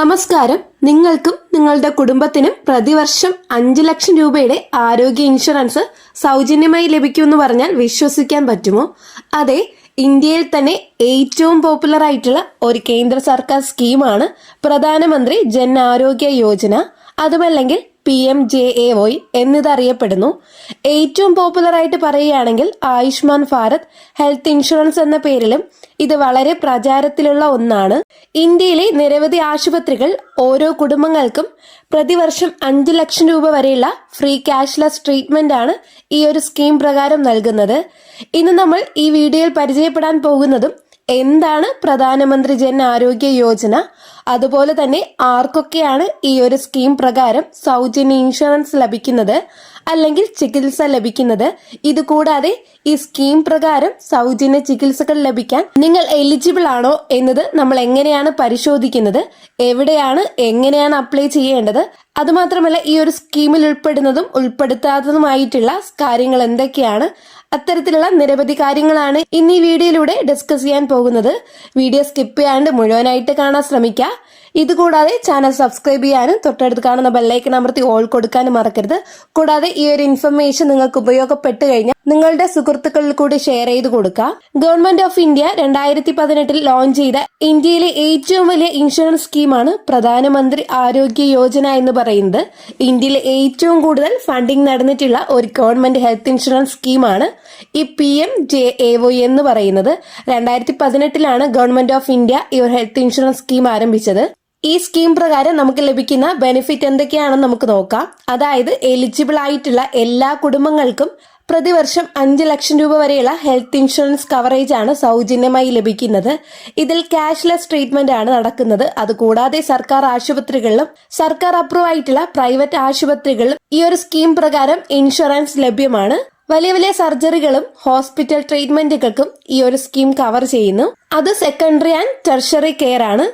നമസ്കാരം. നിങ്ങൾക്കും നിങ്ങളുടെ കുടുംബത്തിനും പ്രതിവർഷം അഞ്ച് ലക്ഷം രൂപയുടെ ആരോഗ്യ ഇൻഷുറൻസ് സൗജന്യമായി ലഭിക്കുമെന്ന് പറഞ്ഞാൽ വിശ്വസിക്കാൻ പറ്റുമോ? അതെ ഇന്ത്യയിൽ തന്നെ ഏറ്റവും പോപ്പുലർ ആയിട്ടുള്ള ഒരു കേന്ദ്ര സർക്കാർ സ്കീമാണ് പ്രധാനമന്ത്രി ജൻ ആരോഗ്യ യോജന. അതുമല്ലെങ്കിൽ P M J A Y എന്നിതറിയപ്പെടുന്നു. ഏറ്റവും പോപ്പുലറായിട്ട് പറയുകയാണെങ്കിൽ ആയുഷ്മാൻ ഭാരത് ഹെൽത്ത് ഇൻഷുറൻസ് എന്ന പേരിലും ഇത് വളരെ പ്രചാരത്തിലുള്ള ഒന്നാണ്. ഇന്ത്യയിലെ നിരവധി ആശുപത്രികൾ ഓരോ കുടുംബങ്ങൾക്കും പ്രതിവർഷം അഞ്ച് ലക്ഷം രൂപ വരെയുള്ള ഫ്രീ ക്യാഷ്ലെസ് ട്രീറ്റ്മെന്റ് ആണ് ഈ ഒരു സ്കീം പ്രകാരം നൽകുന്നത്. ഇന്ന് നമ്മൾ ഈ വീഡിയോയിൽ പരിചയപ്പെടാൻ പോകുന്നതും എന്താണ് പ്രധാനമന്ത്രി ജൻ ആരോഗ്യ യോജന? അതുപോലെ തന്നെ ആർക്കൊക്കെയാണ് ഈ ഒരു സ്കീം പ്രകാരം സൗജന്യ ഇൻഷുറൻസ് ലഭിക്കുന്നത് അല്ലെങ്കിൽ ചികിത്സ ലഭിക്കുന്നത്? ഇതുകൂടാതെ ഈ സ്കീം പ്രകാരം സൗജന്യ ചികിത്സകൾ ലഭിക്കാൻ നിങ്ങൾ എലിജിബിൾ ആണോ എന്നത് നമ്മൾ എങ്ങനെയാണ് പരിശോധിക്കുന്നത്? എവിടെയാണ് എങ്ങനെയാണ് അപ്ലൈ ചെയ്യേണ്ടത്? അതുമാത്രമല്ല ഈ ഒരു സ്കീമിൽ ഉൾപ്പെടുന്നതും ഉൾപ്പെടുത്താത്തതുമായിട്ടുള്ള കാര്യങ്ങൾ എന്തൊക്കെയാണ്? അത്തരത്തിലുള്ള നിരവധി കാര്യങ്ങളാണ് ഇന്ന് ഈ വീഡിയോയിലൂടെ ഡിസ്കസ് ചെയ്യാൻ പോകുന്നത്. വീഡിയോ സ്കിപ്പ് ചെയ്യാണ്ട് മുഴുവനായിട്ട് കാണാൻ ശ്രമിക്കുക ഇതുകൂടാതെ ചാനൽ സബ്സ്ക്രൈബ് ചെയ്യാനും തൊട്ടടുത്ത് കാണുന്ന ബെല്ലൈക്കൺ അമർത്തി ഓൾ കൊടുക്കാനും മറക്കരുത്. കൂടാതെ ഈ ഒരു ഇൻഫർമേഷൻ നിങ്ങൾക്ക് ഉപയോഗപ്പെട്ട് കഴിഞ്ഞാൽ നിങ്ങളുടെ സുഹൃത്തുക്കളിൽ കൂടി ഷെയർ ചെയ്ത് കൊടുക്കുക. ഗവൺമെന്റ് ഓഫ് ഇന്ത്യ രണ്ടായിരത്തി പതിനെട്ടിൽ ലോഞ്ച് ചെയ്ത ഇന്ത്യയിലെ ഏറ്റവും വലിയ ഇൻഷുറൻസ് സ്കീമാണ് പ്രധാനമന്ത്രി ആരോഗ്യ യോജന എന്ന് പറയുന്നത്. ഇന്ത്യയിലെ ഏറ്റവും കൂടുതൽ ഫണ്ടിംഗ് നടന്നിട്ടുള്ള ഒരു ഗവൺമെന്റ് ഹെൽത്ത് ഇൻഷുറൻസ് സ്കീമാണ് ഈ P M J A O എന്ന് പറയുന്നത്. രണ്ടായിരത്തി പതിനെട്ടിലാണ് ഗവൺമെന്റ് ഓഫ് ഇന്ത്യ ഈ ഒരു ഹെൽത്ത് ഇൻഷുറൻസ് സ്കീം ആരംഭിച്ചത്. ഈ സ്കീം പ്രകാരം നമുക്ക് ലഭിക്കുന്ന ബെനിഫിറ്റ് എന്തൊക്കെയാണെന്ന് നമുക്ക് നോക്കാം. അതായത് എലിജിബിൾ ആയിട്ടുള്ള എല്ലാ കുടുംബങ്ങൾക്കും പ്രതിവർഷം അഞ്ച് ലക്ഷം രൂപ വരെയുള്ള ഹെൽത്ത് ഇൻഷുറൻസ് കവറേജ് ആണ് സൗജന്യമായി ലഭിക്കുന്നത്. ഇതിൽ ക്യാഷ്ലെസ് ട്രീറ്റ്മെന്റ് ആണ് നടക്കുന്നത്. അതുകൂടാതെ സർക്കാർ ആശുപത്രികളിലും സർക്കാർ അപ്രൂവ് ആയിട്ടുള്ള പ്രൈവറ്റ് ആശുപത്രികളിലും ഈ ഒരു സ്കീം പ്രകാരം ഇൻഷുറൻസ് ലഭ്യമാണ്. വലിയ വലിയ സർജറികളും ഹോസ്പിറ്റൽ ട്രീറ്റ്മെന്റുകൾക്കും ഈ ഒരു സ്കീം കവർ ചെയ്യുന്നു. അത് സെക്കൻഡറി ആൻഡ് ടെർഷറി കെയർ ആണ്.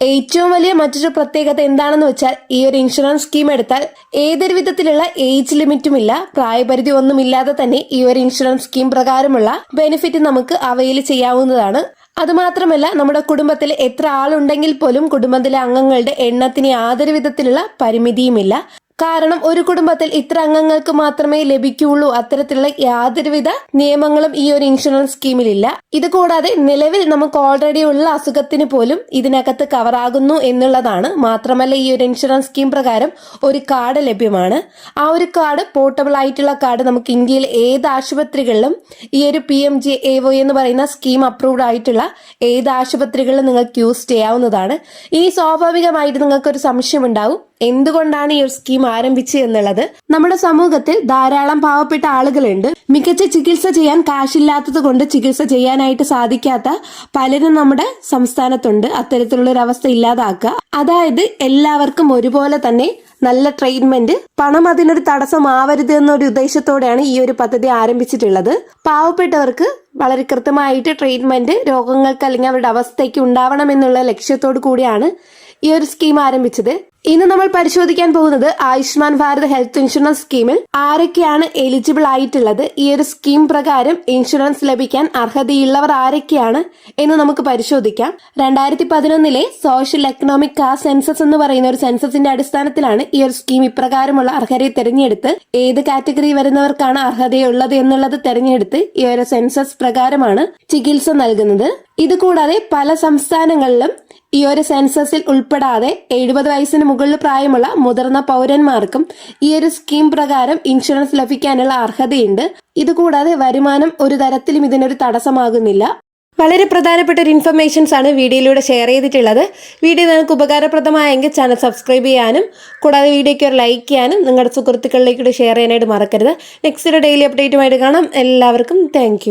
ഏറ്റവും വലിയ മറ്റൊരു പ്രത്യേകത എന്താണെന്ന് വെച്ചാൽ ഈ ഒരു ഇൻഷുറൻസ് സ്കീം എടുത്താൽ ഏതൊരു വിധത്തിലുള്ള ഏജ് ലിമിറ്റും ഇല്ല പ്രായപരിധി ഒന്നുമില്ലാതെ തന്നെ ഈ ഒരു ഇൻഷുറൻസ് സ്കീം പ്രകാരമുള്ള ബെനിഫിറ്റ് നമുക്ക് അവയിൽ ചെയ്യാവുന്നതാണ്. അതുമാത്രമല്ല നമ്മുടെ കുടുംബത്തിൽ എത്ര ആളുണ്ടെങ്കിൽ പോലും കുടുംബത്തിലെ അംഗങ്ങളുടെ എണ്ണത്തിന് യാതൊരു വിധത്തിലുള്ള പരിമിതിയുമില്ല. കാരണം ഒരു കുടുംബത്തിൽ ഇത്ര അംഗങ്ങൾക്ക് മാത്രമേ ലഭിക്കുകയുള്ളൂ അത്തരത്തിലുള്ള യാതൊരുവിധ നിയമങ്ങളും ഈ ഒരു ഇൻഷുറൻസ് സ്കീമിലില്ല ഇത് കൂടാതെ നിലവിൽ നമുക്ക് ഓൾറെഡി ഉള്ള അസുഖത്തിന് പോലും ഇതിനകത്ത് കവറാകുന്നു എന്നുള്ളതാണ്. മാത്രമല്ല ഈ ഒരു ഇൻഷുറൻസ് സ്കീം പ്രകാരം ഒരു കാർഡ് ലഭ്യമാണ്. ആ ഒരു കാർഡ് പോർട്ടബിൾ ആയിട്ടുള്ള കാർഡ് നമുക്ക് ഇന്ത്യയിൽ ഏത് ആശുപത്രികളിലും ഈ ഒരു P M J A O എന്ന് പറയുന്ന സ്കീം അപ്രൂവ്ഡ് ആയിട്ടുള്ള ഏത് ആശുപത്രികളിലും നിങ്ങൾക്ക് യൂസ് ചെയ്യാവുന്നതാണ്. ഇനി സ്വാഭാവികമായിട്ട് നിങ്ങൾക്ക് ഒരു സംശയം ഉണ്ടാവും എന്തുകൊണ്ടാണ് ഈ ഒരു സ്കീം ആരംഭിച്ചത് എന്നുള്ളത്? നമ്മുടെ സമൂഹത്തിൽ ധാരാളം പാവപ്പെട്ട ആളുകളുണ്ട്. മികച്ച ചികിത്സ ചെയ്യാൻ കാശില്ലാത്തത് കൊണ്ട് ചികിത്സ ചെയ്യാനായിട്ട് സാധിക്കാത്ത പലരും നമ്മുടെ സംസ്ഥാനത്തുണ്ട്. അത്തരത്തിലുള്ള ഒരു അവസ്ഥ ഇല്ലാതാക്കുക. അതായത് എല്ലാവർക്കും ഒരുപോലെ തന്നെ നല്ല ട്രീറ്റ്മെന്റ് പണം അതിനൊരു തടസ്സമാവരുത് എന്നൊരു ഉദ്ദേശത്തോടെയാണ് ഈ ഒരു പദ്ധതി ആരംഭിച്ചിട്ടുള്ളത്. പാവപ്പെട്ടവർക്ക് വളരെ കൃത്യമായിട്ട് ട്രീറ്റ്മെന്റ് രോഗങ്ങൾക്ക് അല്ലെങ്കിൽ അവരുടെ അവസ്ഥയ്ക്ക് ഉണ്ടാവണം എന്നുള്ള ലക്ഷ്യത്തോടു കൂടിയാണ് ഈ ഒരു സ്കീം ആരംഭിച്ചത്. ഇന്ന് നമ്മൾ പരിശോധിക്കാൻ പോകുന്നത് ആയുഷ്മാൻ ഭാരത് ഹെൽത്ത് ഇൻഷുറൻസ് സ്കീമിൽ ആരൊക്കെയാണ് എലിജിബിൾ ആയിട്ടുള്ളത്. ഈ ഒരു സ്കീം പ്രകാരം ഇൻഷുറൻസ് ലഭിക്കാൻ അർഹതയുള്ളവർ ആരൊക്കെയാണ് എന്ന് നമുക്ക് പരിശോധിക്കാം. രണ്ടായിരത്തി പതിനൊന്നിലെ സോഷ്യൽ എക്കണോമിക് കാസ്റ്റ് സെൻസസ് എന്ന് പറയുന്ന ഒരു സെൻസസിന്റെ അടിസ്ഥാനത്തിലാണ് ഈ ഒരു സ്കീം ഇപ്രകാരമുള്ള അർഹരെ തെരഞ്ഞെടുത്ത് ഏത് കാറ്റഗറി വരുന്നവർക്കാണ് അർഹതയുള്ളത് എന്നുള്ളത് തെരഞ്ഞെടുത്ത് ഈ ഒരു സെൻസസ് പ്രകാരമാണ് ചികിത്സ നൽകുന്നത്. ഇതുകൂടാതെ പല സംസ്ഥാനങ്ങളിലും ഈ ഒരു സെൻസസിൽ ഉൾപ്പെടാതെ എഴുപത് വയസ്സിന് മുകളിൽ പ്രായമുള്ള മുതിർന്ന പൗരന്മാർക്കും ഈ ഒരു സ്കീം പ്രകാരം ഇൻഷുറൻസ് ലഭിക്കാനുള്ള അർഹതയുണ്ട്. ഇതുകൂടാതെ വരുമാനം ഒരു തരത്തിലും ഇതിനൊരു തടസ്സമാകുന്നില്ല. വളരെ പ്രധാനപ്പെട്ട ഒരു ഇൻഫർമേഷൻസ് ആണ് വീഡിയോയിലൂടെ ഷെയർ ചെയ്തിട്ടുള്ളത്. വീഡിയോ നിങ്ങൾക്ക് ഉപകാരപ്രദമായെങ്കിൽ ചാനൽ സബ്സ്ക്രൈബ് ചെയ്യാനും കൂടാതെ വീഡിയോയ്ക്ക് ഒരു ലൈക്ക് ചെയ്യാനും നിങ്ങളുടെ സുഹൃത്തുക്കളിലേക്ക് ഷെയർ ചെയ്യാനായിട്ട് മറക്കരുത്. നെക്സ്റ്റ് ഡെയിലി അപ്ഡേറ്റുമായിട്ട് കാണാം. എല്ലാവർക്കും താങ്ക്